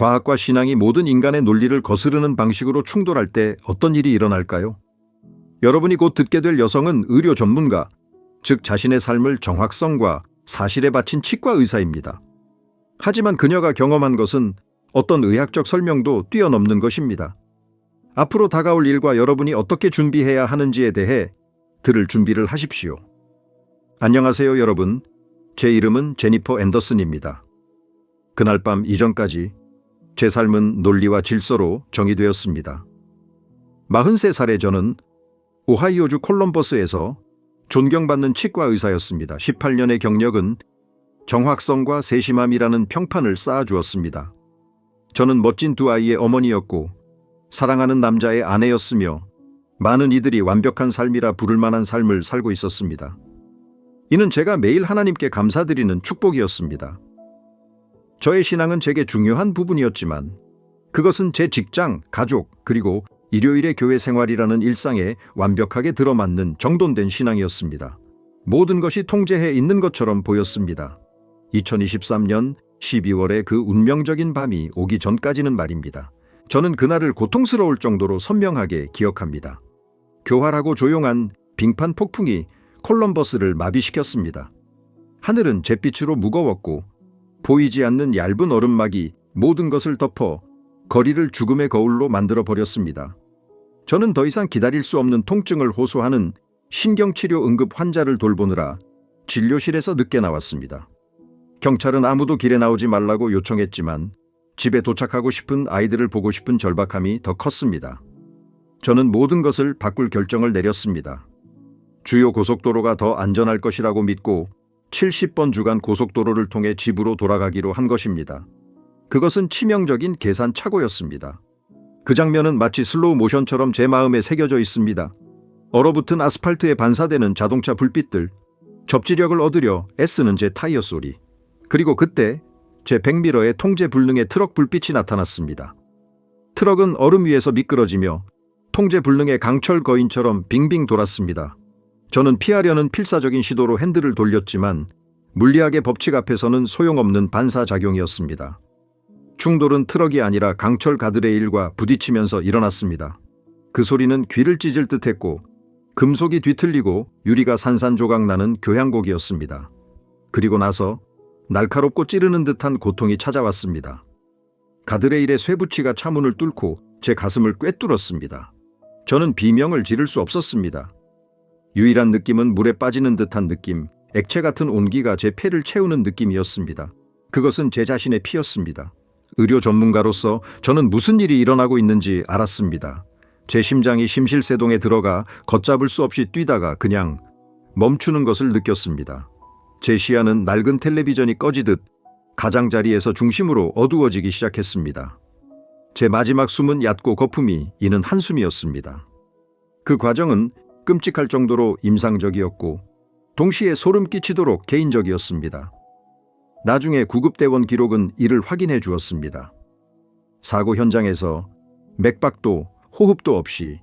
과학과 신앙이 모든 인간의 논리를 거스르는 방식으로 충돌할 때 어떤 일이 일어날까요? 여러분이 곧 듣게 될 여성은 의료 전문가, 즉 자신의 삶을 정확성과 사실에 바친 치과 의사입니다. 하지만 그녀가 경험한 것은 어떤 의학적 설명도 뛰어넘는 것입니다. 앞으로 다가올 일과 여러분이 어떻게 준비해야 하는지에 대해 들을 준비를 하십시오. 안녕하세요, 여러분. 제 이름은 제니퍼 앤더슨입니다. 그날 밤 이전까지 제 삶은 논리와 질서로 정의되었습니다. 43살의 저는 오하이오주 콜럼버스에서 존경받는 치과 의사였습니다. 18년의 경력은 정확성과 세심함이라는 평판을 쌓아주었습니다. 저는 멋진 두 아이의 어머니였고 사랑하는 남자의 아내였으며 많은 이들이 완벽한 삶이라 부를 만한 삶을 살고 있었습니다. 이는 제가 매일 하나님께 감사드리는 축복이었습니다. 저의 신앙은 제게 중요한 부분이었지만 그것은 제 직장, 가족, 그리고 일요일의 교회 생활이라는 일상에 완벽하게 들어맞는 정돈된 신앙이었습니다. 모든 것이 통제해 있는 것처럼 보였습니다. 2023년 12월의 그 운명적인 밤이 오기 전까지는 말입니다. 저는 그날을 고통스러울 정도로 선명하게 기억합니다. 교활하고 조용한 빙판 폭풍이 콜럼버스를 마비시켰습니다. 하늘은 잿빛으로 무거웠고 보이지 않는 얇은 얼음막이 모든 것을 덮어 거리를 죽음의 거울로 만들어 버렸습니다. 저는 더 이상 기다릴 수 없는 통증을 호소하는 신경치료 응급 환자를 돌보느라 진료실에서 늦게 나왔습니다. 경찰은 아무도 길에 나오지 말라고 요청했지만 집에 도착하고 싶은 아이들을 보고 싶은 절박함이 더 컸습니다. 저는 모든 것을 바꿀 결정을 내렸습니다. 주요 고속도로가 더 안전할 것이라고 믿고 70번 주간 고속도로를 통해 집으로 돌아가기로 한 것입니다. 그것은 치명적인 계산 착오였습니다. 그 장면은 마치 슬로우 모션처럼 제 마음에 새겨져 있습니다. 얼어붙은 아스팔트에 반사되는 자동차 불빛들, 접지력을 얻으려 애쓰는 제 타이어 소리, 그리고 그때 제 백미러에 통제 불능의 트럭 불빛이 나타났습니다. 트럭은 얼음 위에서 미끄러지며 통제 불능의 강철 거인처럼 빙빙 돌았습니다. 저는 피하려는 필사적인 시도로 핸들을 돌렸지만 물리학의 법칙 앞에서는 소용없는 반사작용이었습니다. 충돌은 트럭이 아니라 강철 가드레일과 부딪히면서 일어났습니다. 그 소리는 귀를 찢을 듯했고 금속이 뒤틀리고 유리가 산산조각 나는 교향곡이었습니다. 그리고 나서 날카롭고 찌르는 듯한 고통이 찾아왔습니다. 가드레일의 쇠붙이가 차문을 뚫고 제 가슴을 꿰뚫었습니다. 저는 비명을 지를 수 없었습니다. 유일한 느낌은 물에 빠지는 듯한 느낌, 액체 같은 온기가 제 폐를 채우는 느낌이었습니다. 그것은 제 자신의 피였습니다. 의료 전문가로서 저는 무슨 일이 일어나고 있는지 알았습니다. 제 심장이 심실세동에 들어가 걷잡을 수 없이 뛰다가 그냥 멈추는 것을 느꼈습니다. 제 시야는 낡은 텔레비전이 꺼지듯 가장자리에서 중심으로 어두워지기 시작했습니다. 제 마지막 숨은 얕고 거품이 이는 한숨이었습니다. 그 과정은 끔찍할 정도로 임상적이었고 동시에 소름 끼치도록 개인적이었습니다. 나중에 구급대원 기록은 이를 확인해 주었습니다. 사고 현장에서 맥박도 호흡도 없이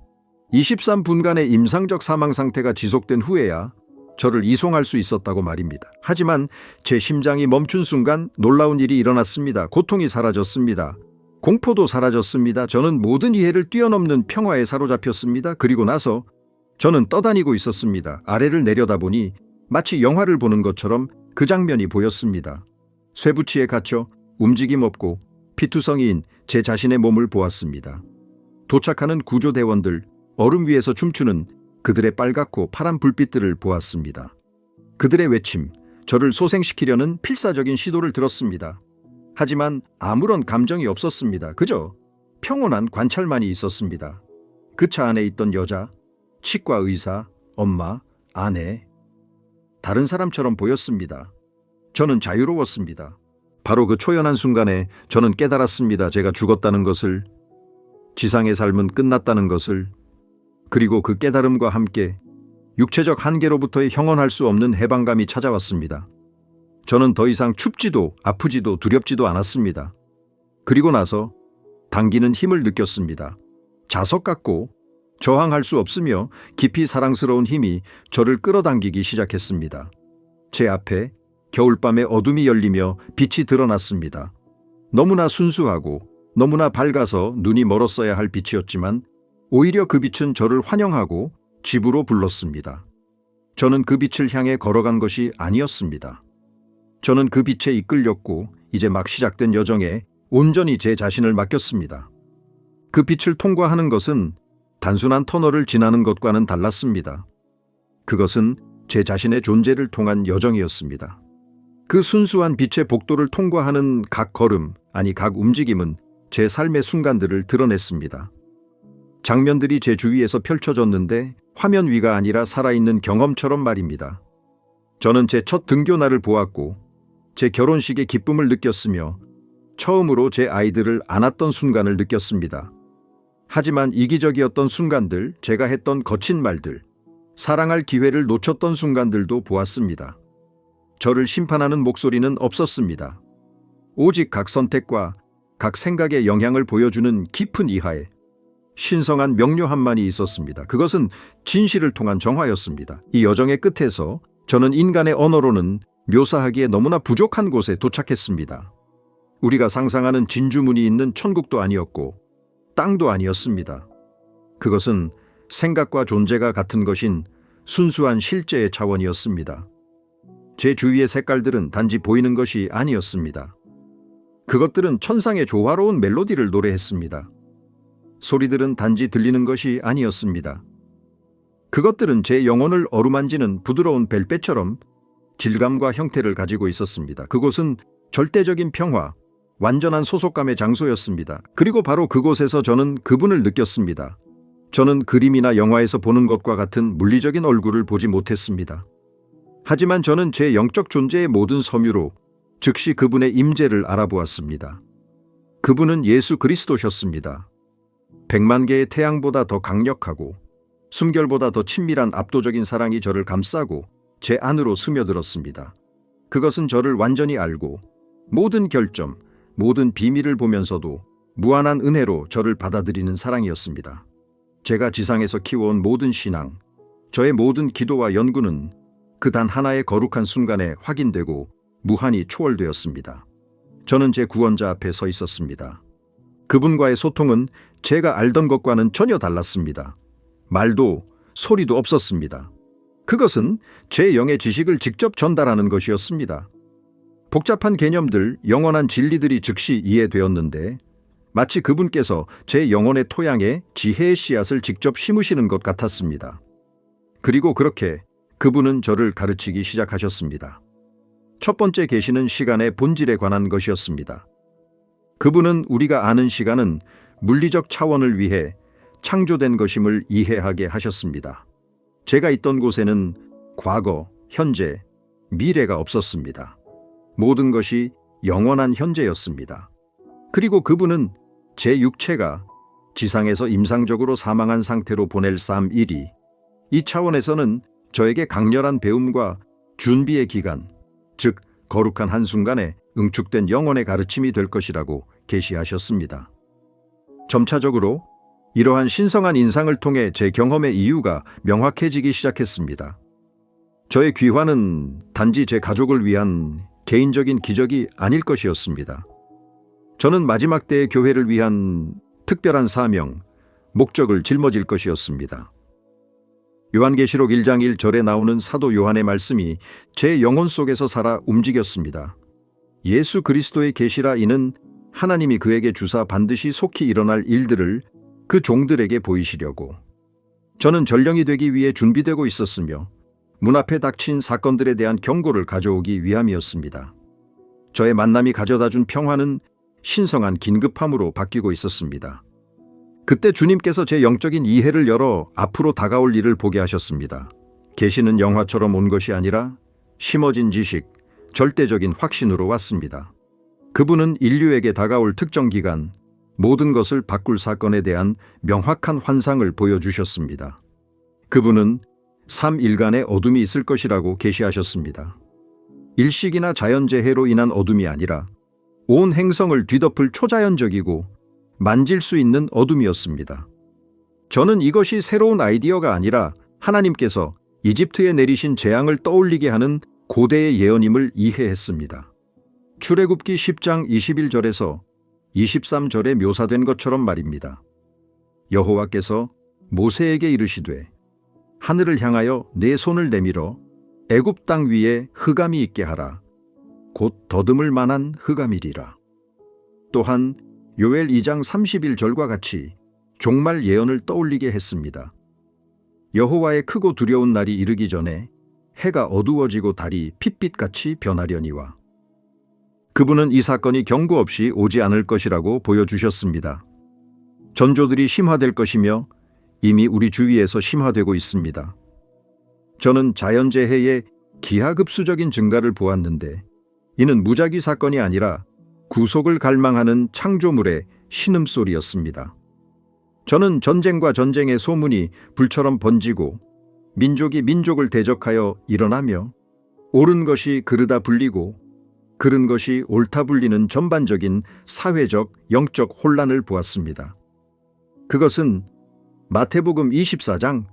23분간의 임상적 사망 상태가 지속된 후에야 저를 이송할 수 있었다고 말입니다. 하지만 제 심장이 멈춘 순간 놀라운 일이 일어났습니다. 고통이 사라졌습니다. 공포도 사라졌습니다. 저는 모든 이해를 뛰어넘는 평화에 사로잡혔습니다. 그리고 나서 저는 떠다니고 있었습니다. 아래를 내려다보니 마치 영화를 보는 것처럼 그 장면이 보였습니다. 쇠붙이에 갇혀 움직임 없고 피투성이인 제 자신의 몸을 보았습니다. 도착하는 구조대원들, 얼음 위에서 춤추는 그들의 빨갛고 파란 불빛들을 보았습니다. 그들의 외침, 저를 소생시키려는 필사적인 시도를 들었습니다. 하지만 아무런 감정이 없었습니다. 그저 평온한 관찰만이 있었습니다. 그 차 안에 있던 여자, 치과 의사, 엄마, 아내, 다른 사람처럼 보였습니다. 저는 자유로웠습니다. 바로 그 초연한 순간에 저는 깨달았습니다. 제가 죽었다는 것을, 지상의 삶은 끝났다는 것을, 그리고 그 깨달음과 함께 육체적 한계로부터의 형언할 수 없는 해방감이 찾아왔습니다. 저는 더 이상 춥지도 아프지도 두렵지도 않았습니다. 그리고 나서 당기는 힘을 느꼈습니다. 자석 같고 저항할 수 없으며 깊이 사랑스러운 힘이 저를 끌어당기기 시작했습니다. 제 앞에 겨울밤의 어둠이 열리며 빛이 드러났습니다. 너무나 순수하고 너무나 밝아서 눈이 멀었어야 할 빛이었지만 오히려 그 빛은 저를 환영하고 집으로 불렀습니다. 저는 그 빛을 향해 걸어간 것이 아니었습니다. 저는 그 빛에 이끌렸고 이제 막 시작된 여정에 온전히 제 자신을 맡겼습니다. 그 빛을 통과하는 것은 단순한 터널을 지나는 것과는 달랐습니다. 그것은 제 자신의 존재를 통한 여정이었습니다. 그 순수한 빛의 복도를 통과하는 각 걸음, 아니 각 움직임은 제 삶의 순간들을 드러냈습니다. 장면들이 제 주위에서 펼쳐졌는데 화면 위가 아니라 살아있는 경험처럼 말입니다. 저는 제 첫 등교날을 보았고 제 결혼식의 기쁨을 느꼈으며 처음으로 제 아이들을 안았던 순간을 느꼈습니다. 하지만 이기적이었던 순간들, 제가 했던 거친 말들, 사랑할 기회를 놓쳤던 순간들도 보았습니다. 저를 심판하는 목소리는 없었습니다. 오직 각 선택과 각 생각의 영향을 보여주는 깊은 이하에 신성한 명료함만이 있었습니다. 그것은 진실을 통한 정화였습니다. 이 여정의 끝에서 저는 인간의 언어로는 묘사하기에 너무나 부족한 곳에 도착했습니다. 우리가 상상하는 진주문이 있는 천국도 아니었고 땅도 아니었습니다. 그것은 생각과 존재가 같은 것인 순수한 실제의 차원이었습니다. 제 주위의 색깔들은 단지 보이는 것이 아니었습니다. 그것들은 천상의 조화로운 멜로디를 노래했습니다. 소리들은 단지 들리는 것이 아니었습니다. 그것들은 제 영혼을 어루만지는 부드러운 벨벳처럼 질감과 형태를 가지고 있었습니다. 그곳은 절대적인 평화, 완전한 소속감의 장소였습니다. 그리고 바로 그곳에서 저는 그분을 느꼈습니다. 저는 그림이나 영화에서 보는 것과 같은 물리적인 얼굴을 보지 못했습니다. 하지만 저는 제 영적 존재의 모든 섬유로 즉시 그분의 임재를 알아보았습니다. 그분은 예수 그리스도셨습니다. 백만 개의 태양보다 더 강력하고 숨결보다 더 친밀한 압도적인 사랑이 저를 감싸고 제 안으로 스며들었습니다. 그것은 저를 완전히 알고 모든 결점, 모든 비밀을 보면서도 무한한 은혜로 저를 받아들이는 사랑이었습니다. 제가 지상에서 키워온 모든 신앙, 저의 모든 기도와 연구는 그 단 하나의 거룩한 순간에 확인되고 무한히 초월되었습니다. 저는 제 구원자 앞에 서 있었습니다. 그분과의 소통은 제가 알던 것과는 전혀 달랐습니다. 말도 소리도 없었습니다. 그것은 제 영의 지식을 직접 전달하는 것이었습니다. 복잡한 개념들, 영원한 진리들이 즉시 이해되었는데 마치 그분께서 제 영혼의 토양에 지혜의 씨앗을 직접 심으시는 것 같았습니다. 그리고 그렇게 그분은 저를 가르치기 시작하셨습니다. 첫 번째 계시는 시간의 본질에 관한 것이었습니다. 그분은 우리가 아는 시간은 물리적 차원을 위해 창조된 것임을 이해하게 하셨습니다. 제가 있던 곳에는 과거, 현재, 미래가 없었습니다. 모든 것이 영원한 현재였습니다. 그리고 그분은 제 육체가 지상에서 임상적으로 사망한 상태로 보낼 삶 1이 이 차원에서는 저에게 강렬한 배움과 준비의 기간, 즉 거룩한 한순간에 응축된 영혼의 가르침이 될 것이라고 계시하셨습니다. 점차적으로 이러한 신성한 인상을 통해 제 경험의 이유가 명확해지기 시작했습니다. 저의 귀환은 단지 제 가족을 위한 개인적인 기적이 아닐 것이었습니다. 저는 마지막 때의 교회를 위한 특별한 사명, 목적을 짊어질 것이었습니다. 요한계시록 1장 1절에 나오는 사도 요한의 말씀이 제 영혼 속에서 살아 움직였습니다. 예수 그리스도의 계시라 이는 하나님이 그에게 주사 반드시 속히 일어날 일들을 그 종들에게 보이시려고. 저는 전령이 되기 위해 준비되고 있었으며 문 앞에 닥친 사건들에 대한 경고를 가져오기 위함이었습니다. 저의 만남이 가져다 준 평화는 신성한 긴급함으로 바뀌고 있었습니다. 그때 주님께서 제 영적인 이해를 열어 앞으로 다가올 일을 보게 하셨습니다. 계시는 영화처럼 온 것이 아니라 심어진 지식, 절대적인 확신으로 왔습니다. 그분은 인류에게 다가올 특정 기간, 모든 것을 바꿀 사건에 대한 명확한 환상을 보여주셨습니다. 그분은 삶 일간의 어둠이 있을 것이라고 계시하셨습니다. 일식이나 자연재해로 인한 어둠이 아니라 온 행성을 뒤덮을 초자연적이고 만질 수 있는 어둠이었습니다. 저는 이것이 새로운 아이디어가 아니라 하나님께서 이집트에 내리신 재앙을 떠올리게 하는 고대의 예언임을 이해했습니다. 출애굽기 10장 21절에서 23절에 묘사된 것처럼 말입니다. 여호와께서 모세에게 이르시되 하늘을 향하여 내 손을 내밀어 애굽 땅 위에 흑암이 있게 하라. 곧 더듬을 만한 흑암이리라. 또한 요엘 2장 31절과 같이 종말 예언을 떠올리게 했습니다. 여호와의 크고 두려운 날이 이르기 전에 해가 어두워지고 달이 핏빛같이 변하려니와 그분은 이 사건이 경고 없이 오지 않을 것이라고 보여주셨습니다. 전조들이 심화될 것이며 이미 우리 주위에서 심화되고 있습니다. 저는 자연재해의 기하급수적인 증가를 보았는데 이는 무작위 사건이 아니라 구속을 갈망하는 창조물의 신음소리였습니다. 저는 전쟁과 전쟁의 소문이 불처럼 번지고 민족이 민족을 대적하여 일어나며 옳은 것이 그르다 불리고 그른 것이 옳다 불리는 전반적인 사회적, 영적 혼란을 보았습니다. 그것은 마태복음 24장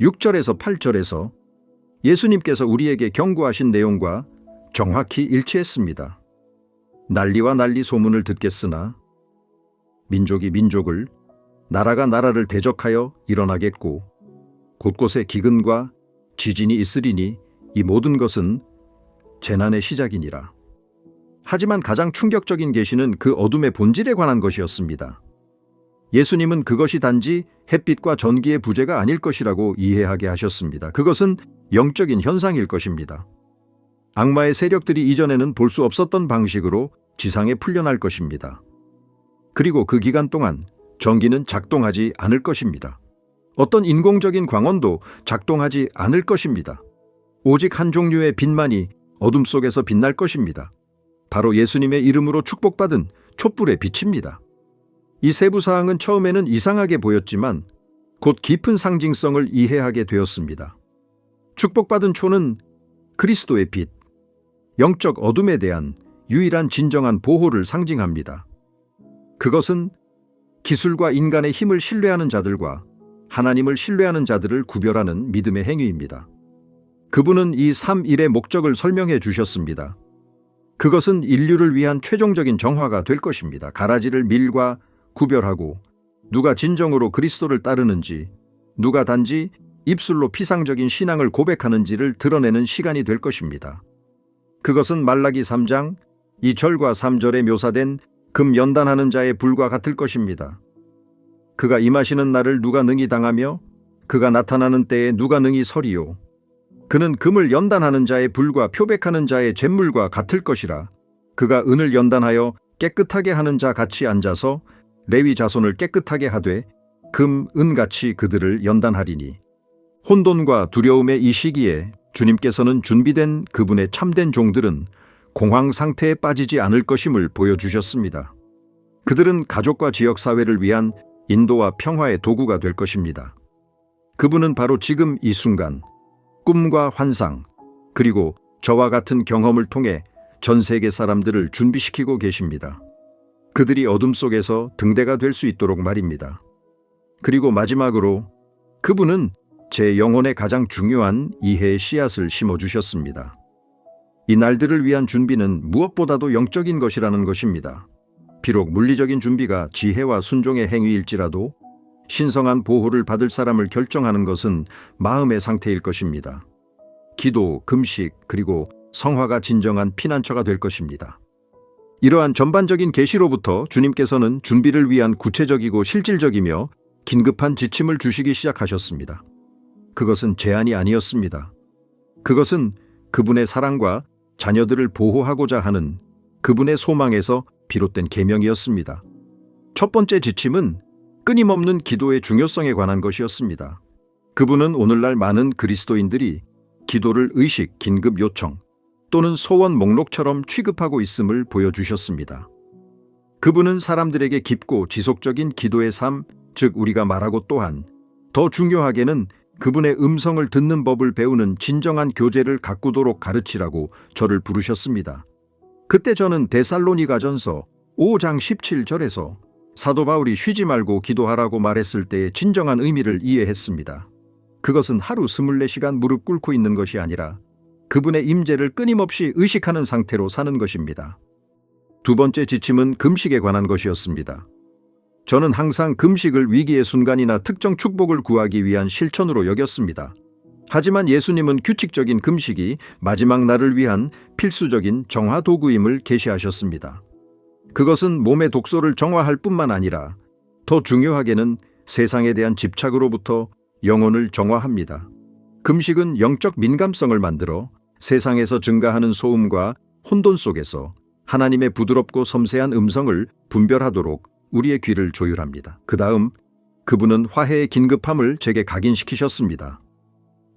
6절에서 8절에서 예수님께서 우리에게 경고하신 내용과 정확히 일치했습니다. 난리와 난리 소문을 듣겠으나 민족이 민족을 나라가 나라를 대적하여 일어나겠고 곳곳에 기근과 지진이 있으리니 이 모든 것은 재난의 시작이니라. 하지만 가장 충격적인 계시는 그 어둠의 본질에 관한 것이었습니다. 예수님은 그것이 단지 햇빛과 전기의 부재가 아닐 것이라고 이해하게 하셨습니다. 그것은 영적인 현상일 것입니다. 악마의 세력들이 이전에는 볼 수 없었던 방식으로 지상에 풀려날 것입니다. 그리고 그 기간 동안 전기는 작동하지 않을 것입니다. 어떤 인공적인 광원도 작동하지 않을 것입니다. 오직 한 종류의 빛만이 어둠 속에서 빛날 것입니다. 바로 예수님의 이름으로 축복받은 촛불의 빛입니다. 이 세부 사항은 처음에는 이상하게 보였지만 곧 깊은 상징성을 이해하게 되었습니다. 축복받은 초는 그리스도의 빛, 영적 어둠에 대한 유일한 진정한 보호를 상징합니다. 그것은 기술과 인간의 힘을 신뢰하는 자들과 하나님을 신뢰하는 자들을 구별하는 믿음의 행위입니다. 그분은 이 3일의 목적을 설명해 주셨습니다. 그것은 인류를 위한 최종적인 정화가 될 것입니다. 가라지를 밀과 구별하고 누가 진정으로 그리스도를 따르는지, 누가 단지 입술로 피상적인 신앙을 고백하는지를 드러내는 시간이 될 것입니다. 그것은 말라기 3장 2절과 3절에 묘사된 금 연단하는 자의 불과 같을 것입니다. 그가 임하시는 날을 누가 능히 당하며 그가 나타나는 때에 누가 능히 서리요. 그는 금을 연단하는 자의 불과 표백하는 자의 잿물과 같을 것이라. 그가 은을 연단하여 깨끗하게 하는 자 같이 앉아서 레위 자손을 깨끗하게 하되 금, 은같이 그들을 연단하리니. 혼돈과 두려움의 이 시기에 주님께서는 준비된 그분의 참된 종들은 공황 상태에 빠지지 않을 것임을 보여주셨습니다. 그들은 가족과 지역 사회를 위한 인도와 평화의 도구가 될 것입니다. 그분은 바로 지금 이 순간 꿈과 환상 그리고 저와 같은 경험을 통해 전 세계 사람들을 준비시키고 계십니다. 그들이 어둠 속에서 등대가 될 수 있도록 말입니다. 그리고 마지막으로 그분은 제 영혼에 가장 중요한 이해의 씨앗을 심어주셨습니다. 이 날들을 위한 준비는 무엇보다도 영적인 것이라는 것입니다. 비록 물리적인 준비가 지혜와 순종의 행위일지라도 신성한 보호를 받을 사람을 결정하는 것은 마음의 상태일 것입니다. 기도, 금식, 그리고 성화가 진정한 피난처가 될 것입니다. 이러한 전반적인 계시로부터 주님께서는 준비를 위한 구체적이고 실질적이며 긴급한 지침을 주시기 시작하셨습니다. 그것은 제안이 아니었습니다. 그것은 그분의 사랑과 자녀들을 보호하고자 하는 그분의 소망에서 비롯된 계명이었습니다. 첫 번째 지침은 끊임없는 기도의 중요성에 관한 것이었습니다. 그분은 오늘날 많은 그리스도인들이 기도를 의식, 긴급 요청 또는 소원 목록처럼 취급하고 있음을 보여주셨습니다. 그분은 사람들에게 깊고 지속적인 기도의 삶, 즉 우리가 말하고 또한 더 중요하게는 그분의 음성을 듣는 법을 배우는 진정한 교제를 가꾸도록 가르치라고 저를 부르셨습니다. 그때 저는 데살로니가전서 5장 17절에서 사도 바울이 쉬지 말고 기도하라고 말했을 때의 진정한 의미를 이해했습니다. 그것은 하루 24시간 무릎 꿇고 있는 것이 아니라 그분의 임재를 끊임없이 의식하는 상태로 사는 것입니다. 두 번째 지침은 금식에 관한 것이었습니다. 저는 항상 금식을 위기의 순간이나 특정 축복을 구하기 위한 실천으로 여겼습니다. 하지만 예수님은 규칙적인 금식이 마지막 날을 위한 필수적인 정화 도구임을 계시하셨습니다. 그것은 몸의 독소를 정화할 뿐만 아니라 더 중요하게는 세상에 대한 집착으로부터 영혼을 정화합니다. 금식은 영적 민감성을 만들어 세상에서 증가하는 소음과 혼돈 속에서 하나님의 부드럽고 섬세한 음성을 분별하도록 우리의 귀를 조율합니다. 그 다음 그분은 화해의 긴급함을 제게 각인시키셨습니다.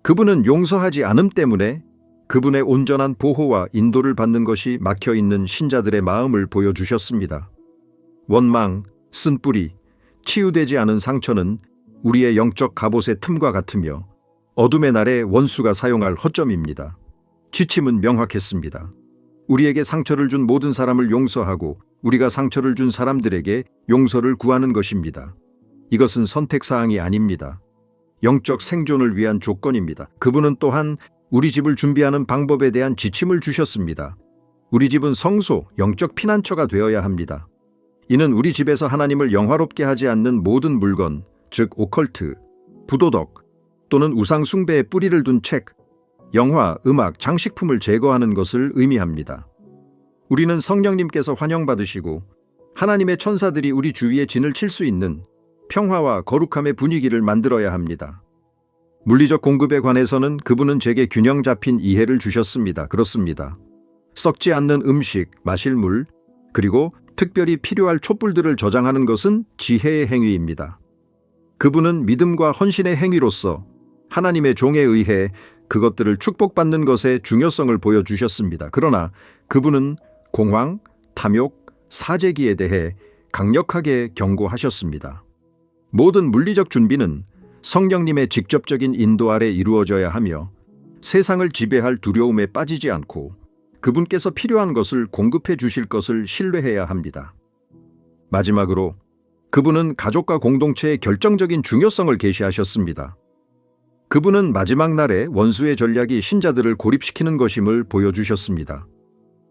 그분은 용서하지 않음 때문에 그분의 온전한 보호와 인도를 받는 것이 막혀 있는 신자들의 마음을 보여주셨습니다. 원망, 쓴뿌리, 치유되지 않은 상처는 우리의 영적 갑옷의 틈과 같으며 어둠의 날에 원수가 사용할 허점입니다. 지침은 명확했습니다. 우리에게 상처를 준 모든 사람을 용서하고 우리가 상처를 준 사람들에게 용서를 구하는 것입니다. 이것은 선택사항이 아닙니다. 영적 생존을 위한 조건입니다. 그분은 또한 우리 집을 준비하는 방법에 대한 지침을 주셨습니다. 우리 집은 성소, 영적 피난처가 되어야 합니다. 이는 우리 집에서 하나님을 영화롭게 하지 않는 모든 물건, 즉 오컬트, 부도덕 또는 우상 숭배의 뿌리를 둔 책, 영화, 음악, 장식품을 제거하는 것을 의미합니다. 우리는 성령님께서 환영받으시고 하나님의 천사들이 우리 주위에 진을 칠 수 있는 평화와 거룩함의 분위기를 만들어야 합니다. 물리적 공급에 관해서는 그분은 제게 균형 잡힌 이해를 주셨습니다. 그렇습니다. 썩지 않는 음식, 마실 물, 그리고 특별히 필요할 촛불들을 저장하는 것은 지혜의 행위입니다. 그분은 믿음과 헌신의 행위로서 하나님의 종에 의해 그것들을 축복받는 것의 중요성을 보여주셨습니다. 그러나 그분은 공황, 탐욕, 사재기에 대해 강력하게 경고하셨습니다. 모든 물리적 준비는 성령님의 직접적인 인도 아래 이루어져야 하며 세상을 지배할 두려움에 빠지지 않고 그분께서 필요한 것을 공급해 주실 것을 신뢰해야 합니다. 마지막으로 그분은 가족과 공동체의 결정적인 중요성을 계시하셨습니다. 그분은 마지막 날에 원수의 전략이 신자들을 고립시키는 것임을 보여주셨습니다.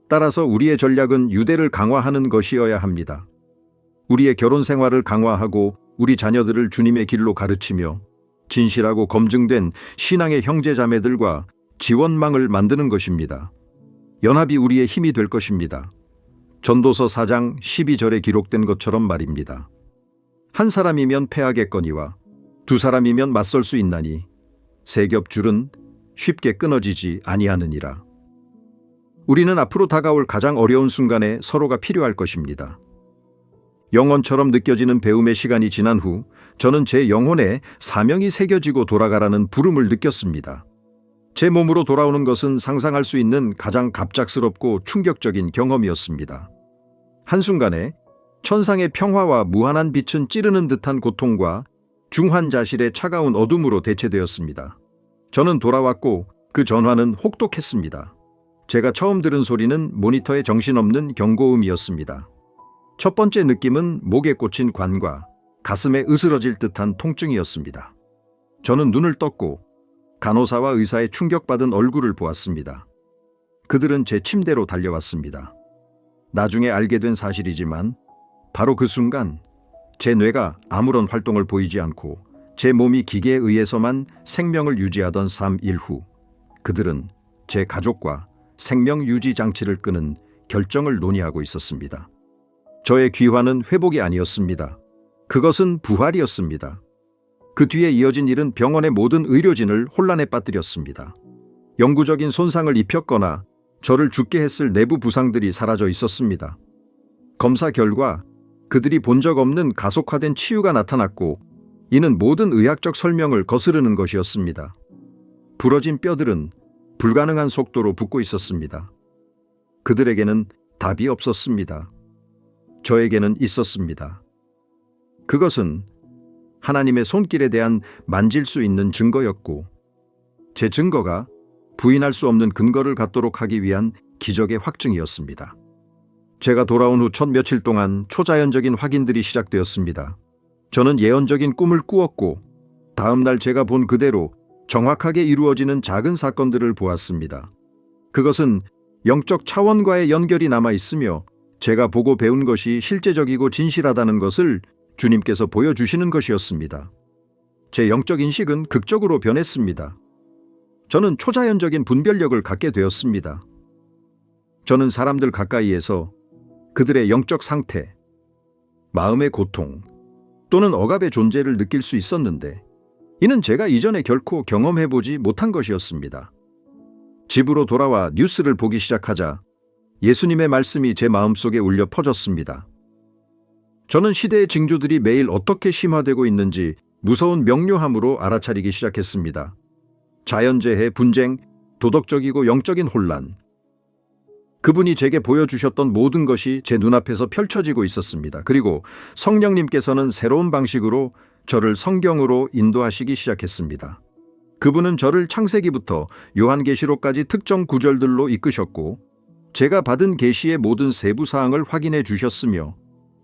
따라서 우리의 전략은 유대를 강화하는 것이어야 합니다. 우리의 결혼 생활을 강화하고 우리 자녀들을 주님의 길로 가르치며 진실하고 검증된 신앙의 형제 자매들과 지원망을 만드는 것입니다. 연합이 우리의 힘이 될 것입니다. 전도서 4장 12절에 기록된 것처럼 말입니다. 한 사람이면 패하겠거니와 두 사람이면 맞설 수 있나니 세 겹줄은 쉽게 끊어지지 아니하느니라. 우리는 앞으로 다가올 가장 어려운 순간에 서로가 필요할 것입니다. 영원처럼 느껴지는 배움의 시간이 지난 후 저는 제 영혼에 사명이 새겨지고 돌아가라는 부름을 느꼈습니다. 제 몸으로 돌아오는 것은 상상할 수 있는 가장 갑작스럽고 충격적인 경험이었습니다. 한순간에 천상의 평화와 무한한 빛은 찌르는 듯한 고통과 중환자실의 차가운 어둠으로 대체되었습니다. 저는 돌아왔고 그 전화는 혹독했습니다. 제가 처음 들은 소리는 모니터의 정신없는 경고음이었습니다. 첫 번째 느낌은 목에 꽂힌 관과 가슴에 으스러질 듯한 통증이었습니다. 저는 눈을 떴고 간호사와 의사의 충격받은 얼굴을 보았습니다. 그들은 제 침대로 달려왔습니다. 나중에 알게 된 사실이지만 바로 그 순간 제 뇌가 아무런 활동을 보이지 않고 제 몸이 기계에 의해서만 생명을 유지하던 3일 후 그들은 제 가족과 생명 유지 장치를 끄는 결정을 논의하고 있었습니다. 저의 귀환은 회복이 아니었습니다. 그것은 부활이었습니다. 그 뒤에 이어진 일은 병원의 모든 의료진을 혼란에 빠뜨렸습니다. 영구적인 손상을 입혔거나 저를 죽게 했을 내부 부상들이 사라져 있었습니다. 검사 결과 그들이 본 적 없는 가속화된 치유가 나타났고 이는 모든 의학적 설명을 거스르는 것이었습니다. 부러진 뼈들은 불가능한 속도로 붙고 있었습니다. 그들에게는 답이 없었습니다. 저에게는 있었습니다. 그것은 하나님의 손길에 대한 만질 수 있는 증거였고, 제 증거가 부인할 수 없는 근거를 갖도록 하기 위한 기적의 확증이었습니다. 제가 돌아온 후 첫 며칠 동안 초자연적인 확인들이 시작되었습니다. 저는 예언적인 꿈을 꾸었고, 다음 날 제가 본 그대로 정확하게 이루어지는 작은 사건들을 보았습니다. 그것은 영적 차원과의 연결이 남아 있으며 제가 보고 배운 것이 실제적이고 진실하다는 것을 주님께서 보여주시는 것이었습니다. 제 영적 인식은 극적으로 변했습니다. 저는 초자연적인 분별력을 갖게 되었습니다. 저는 사람들 가까이에서 그들의 영적 상태, 마음의 고통 또는 억압의 존재를 느낄 수 있었는데 이는 제가 이전에 결코 경험해보지 못한 것이었습니다. 집으로 돌아와 뉴스를 보기 시작하자 예수님의 말씀이 제 마음속에 울려 퍼졌습니다. 저는 시대의 징조들이 매일 어떻게 심화되고 있는지 무서운 명료함으로 알아차리기 시작했습니다. 자연재해, 분쟁, 도덕적이고 영적인 혼란. 그분이 제게 보여주셨던 모든 것이 제 눈앞에서 펼쳐지고 있었습니다. 그리고 성령님께서는 새로운 방식으로 저를 성경으로 인도하시기 시작했습니다. 그분은 저를 창세기부터 요한계시록까지 특정 구절들로 이끄셨고 제가 받은 계시의 모든 세부 사항을 확인해 주셨으며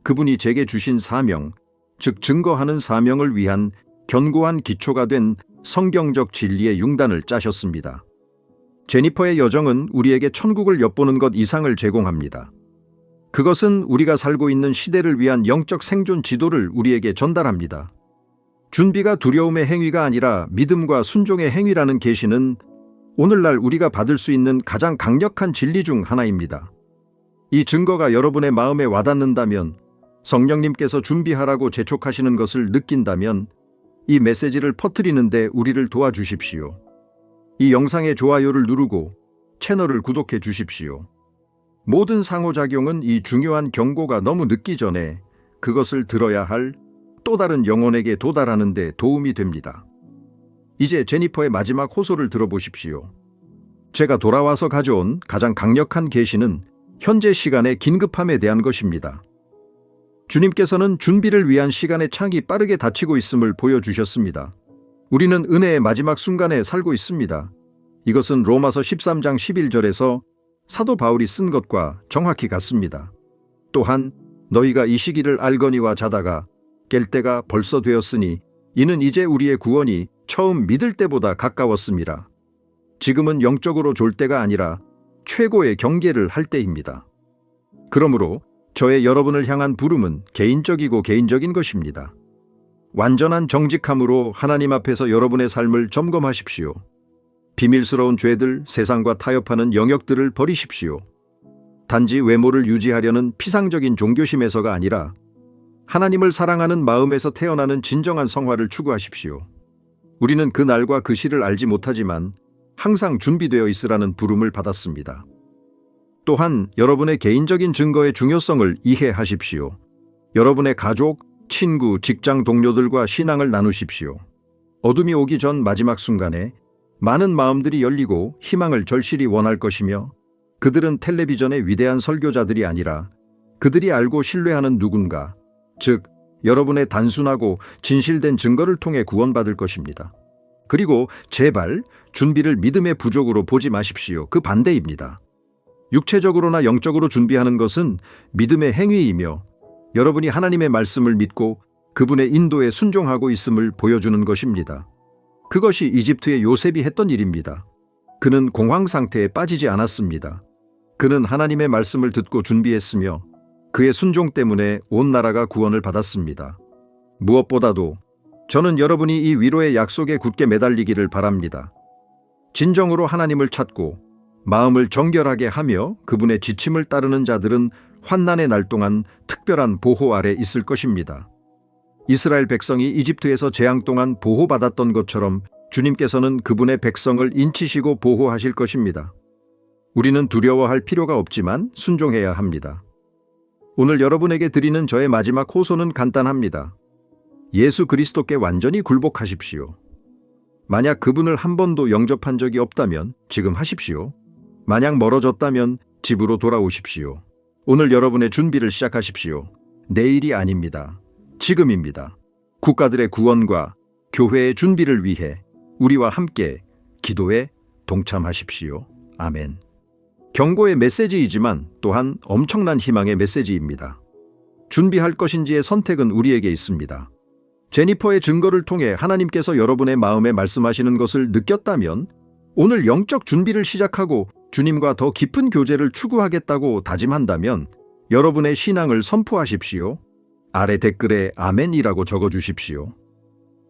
그분이 제게 주신 사명, 즉 증거하는 사명을 위한 견고한 기초가 된 성경적 진리의 융단을 짜셨습니다. 제니퍼의 여정은 우리에게 천국을 엿보는 것 이상을 제공합니다. 그것은 우리가 살고 있는 시대를 위한 영적 생존 지도를 우리에게 전달합니다. 준비가 두려움의 행위가 아니라 믿음과 순종의 행위라는 계시는 오늘날 우리가 받을 수 있는 가장 강력한 진리 중 하나입니다. 이 증거가 여러분의 마음에 와닿는다면 성령님께서 준비하라고 재촉하시는 것을 느낀다면 이 메시지를 퍼뜨리는데 우리를 도와주십시오. 이 영상의 좋아요를 누르고 채널을 구독해 주십시오. 모든 상호작용은 이 중요한 경고가 너무 늦기 전에 그것을 들어야 할 또 다른 영혼에게 도달하는 데 도움이 됩니다. 이제 제니퍼의 마지막 호소를 들어보십시오. 제가 돌아와서 가져온 가장 강력한 계시는 현재 시간의 긴급함에 대한 것입니다. 주님께서는 준비를 위한 시간의 창이 빠르게 닫히고 있음을 보여주셨습니다. 우리는 은혜의 마지막 순간에 살고 있습니다. 이것은 로마서 13장 11절에서 사도 바울이 쓴 것과 정확히 같습니다. 또한 너희가 이 시기를 알거니와 자다가 깰 때가 벌써 되었으니 이는 이제 우리의 구원이 처음 믿을 때보다 가까웠습니다. 지금은 영적으로 졸 때가 아니라 최고의 경계를 할 때입니다. 그러므로 저의 여러분을 향한 부름은 개인적이고 개인적인 것입니다. 완전한 정직함으로 하나님 앞에서 여러분의 삶을 점검하십시오. 비밀스러운 죄들, 세상과 타협하는 영역들을 버리십시오. 단지 외모를 유지하려는 피상적인 종교심에서가 아니라 하나님을 사랑하는 마음에서 태어나는 진정한 성화를 추구하십시오. 우리는 그 날과 그 시를 알지 못하지만 항상 준비되어 있으라는 부름을 받았습니다. 또한 여러분의 개인적인 증거의 중요성을 이해하십시오. 여러분의 가족, 친구, 직장 동료들과 신앙을 나누십시오. 어둠이 오기 전 마지막 순간에 많은 마음들이 열리고 희망을 절실히 원할 것이며 그들은 텔레비전의 위대한 설교자들이 아니라 그들이 알고 신뢰하는 누군가, 즉, 여러분의 단순하고 진실된 증거를 통해 구원받을 것입니다. 그리고 제발 준비를 믿음의 부족으로 보지 마십시오. 그 반대입니다. 육체적으로나 영적으로 준비하는 것은 믿음의 행위이며 여러분이 하나님의 말씀을 믿고 그분의 인도에 순종하고 있음을 보여주는 것입니다. 그것이 이집트의 요셉이 했던 일입니다. 그는 공황 상태에 빠지지 않았습니다. 그는 하나님의 말씀을 듣고 준비했으며 그의 순종 때문에 온 나라가 구원을 받았습니다. 무엇보다도 저는 여러분이 이 위로의 약속에 굳게 매달리기를 바랍니다. 진정으로 하나님을 찾고 마음을 정결하게 하며 그분의 지침을 따르는 자들은 환난의 날 동안 특별한 보호 아래 있을 것입니다. 이스라엘 백성이 이집트에서 재앙 동안 보호받았던 것처럼 주님께서는 그분의 백성을 인치시고 보호하실 것입니다. 우리는 두려워할 필요가 없지만 순종해야 합니다. 오늘 여러분에게 드리는 저의 마지막 호소는 간단합니다. 예수 그리스도께 완전히 굴복하십시오. 만약 그분을 한 번도 영접한 적이 없다면 지금 하십시오. 만약 멀어졌다면 집으로 돌아오십시오. 오늘 여러분의 준비를 시작하십시오. 내일이 아닙니다. 지금입니다. 국가들의 구원과 교회의 준비를 위해 우리와 함께 기도에 동참하십시오. 아멘. 경고의 메시지이지만 또한 엄청난 희망의 메시지입니다. 준비할 것인지의 선택은 우리에게 있습니다. 제니퍼의 증거를 통해 하나님께서 여러분의 마음에 말씀하시는 것을 느꼈다면 오늘 영적 준비를 시작하고 주님과 더 깊은 교제를 추구하겠다고 다짐한다면 여러분의 신앙을 선포하십시오. 아래 댓글에 아멘이라고 적어 주십시오.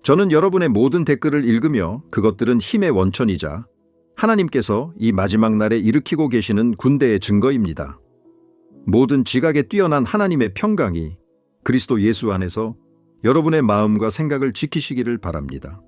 저는 여러분의 모든 댓글을 읽으며 그것들은 힘의 원천이자 하나님께서 이 마지막 날에 일으키고 계시는 군대의 증거입니다. 모든 지각에 뛰어난 하나님의 평강이 그리스도 예수 안에서 여러분의 마음과 생각을 지키시기를 바랍니다.